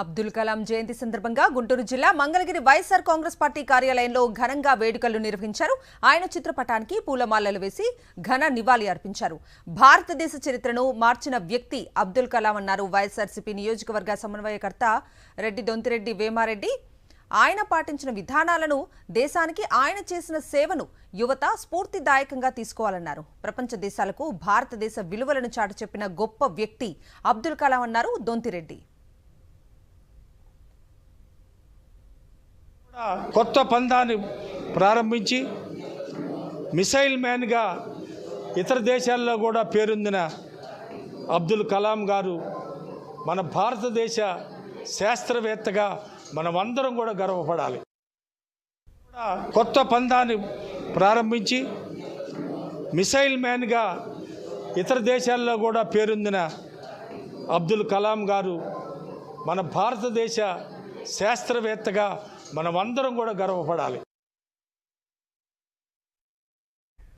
అబ్దుల్ కలాం జయంతి సందర్భంగా గుంటూరు జిల్లా మంగళగిరి వైఎస్ఆర్ కాంగ్రెస్ పార్టీ కార్యాలయంలో ఘనంగా వేడుకలు నిర్వహించారు. ఆయన చిత్రపటానికి పూలమాలలు వేసి ఘన నివాళి అర్పించారు. భారతదేశ చరిత్రను మార్చిన వ్యక్తి అబ్దుల్ కలాం అన్నారు. వైఎస్ఆర్సీపీ నియోజకవర్గ సమన్వయకర్త రెడ్డి దొంతిరెడ్డి వేమారెడ్డి. ఆయన పాటించిన విధానాలను దేశానికి ఆయన చేసిన సేవను యువత స్ఫూర్తిదాయకంగా తీసుకోవాలన్నారు. ప్రపంచ దేశాలకు భారతదేశ విలువలను చాటు చెప్పిన గొప్ప వ్యక్తి అబ్దుల్ కలాం అన్నారు దొంతిరెడ్డి. కొత్త పందాన్ని ప్రారంభించి మిసైల్ మ్యాన్గా ఇతర దేశాల్లో కూడా పేరొందిన అబ్దుల్ కలాం గారు మన భారతదేశ శాస్త్రవేత్తగా మనమందరం కూడా గర్వపడాలి. కొత్త పందాన్ని ప్రారంభించి మిసైల్ మ్యాన్గా ఇతర దేశాల్లో కూడా పేరొందిన అబ్దుల్ కలాం గారు మన భారతదేశ శాస్త్రవేత్తగా మనమందరం కూడా గర్వపడాలి.